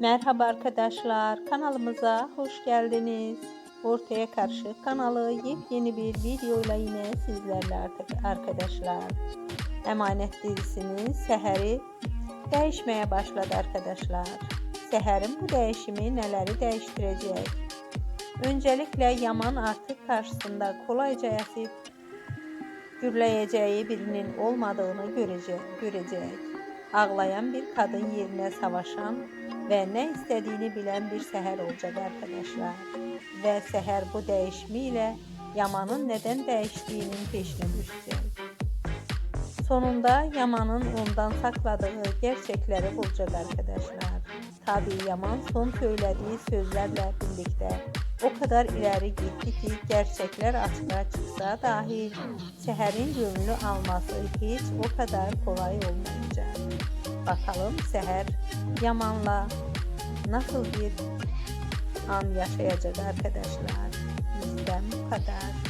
Merhaba arkadaşlar, kanalımıza hoş geldiniz. Ortaya Karşı kanalı yepyeni bir videoyla yine sizlerle arkadaşlar. Emanet dizisinin seheri değişmeye başladı arkadaşlar. Seherin bu değişimi neleri değiştirecek? Öncelikle Yaman artık karşısında kolayca yasıp gürleyeceği birinin olmadığını görecek. görecek. Ağlayan bir kadın yerine savaşan ve ne istediğini bilen bir Seher olacak arkadaşlar. Ve Seher bu değişimiyle Yaman'ın neden değiştiğinin peşine düşecek. Sonunda Yaman'ın ondan sakladığı gerçekleri bulacak arkadaşlar. Tabii Yaman son söylediği sözlerle birlikte o kadar ileri gitti ki gerçekler açığa çıksa dahi Seher'in gönlü alması hiç o kadar kolay olmayacak. Bakalım Seher Yaman'la nasıl bir an yaşayacak arkadaşlar. Bizden bu kadar.